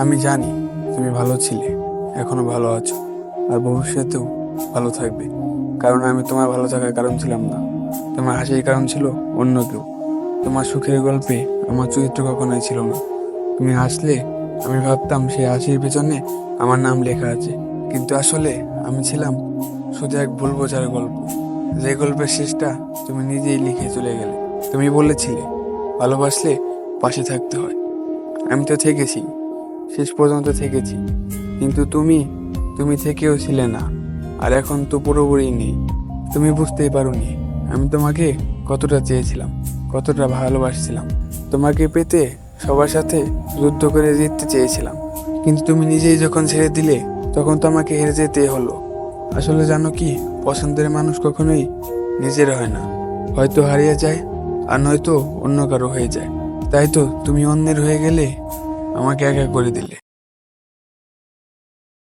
আমি জানি তুমি ভালো ছিলে, এখনও ভালো আছো, আর ভবিষ্যতেও ভালো থাকবে। কারণ আমি তোমার ভালো থাকার কারণ ছিলাম না। তোমার হাসির কারণ ছিল অন্য কেউ। তোমার সুখের গল্পে আমার চরিত্র কখনোই ছিল না। তুমি হাসলে, আমি ভাবতাম সেই হাসির পেছনে আমার নাম লেখা আছে। কিন্তু আসলে আমি ছিলাম শুধু এক ভুল বোঝার গল্প। যে গল্পের শেষটা তুমি নিজেই লিখে চলে গেলে। তুমি বলেছিলে, ভালোবাসলে পাশে থাকতে হয়। আমি তো থেকেছি। শেষ পর্যন্ত থেকেছি। কিন্তু তুমি তুমি থেকেও ছিলে না। আর এখন তো পুরোপুরি নেই। তুমি বুঝতেই পারোনি, আমি তোমাকে কতটা চেয়েছিলাম, কতটা ভালোবাসছিলাম। তোমাকে পেতে সবার সাথে যুদ্ধ করে জিততে চেয়েছিলাম। কিন্তু তুমি নিজেই যখন ছেড়ে দিলে, তখন তো আমাকে হেরে যেতে হলো। আসলে জানো কি, পছন্দের মানুষ কখনোই নিজের হয় না। হয়তো হারিয়ে যায়, আর নয়তো অন্য কারও হয়ে যায়। তাই তো তুমি অন্যের হয়ে গেলে আমাকে একা করে দিলে।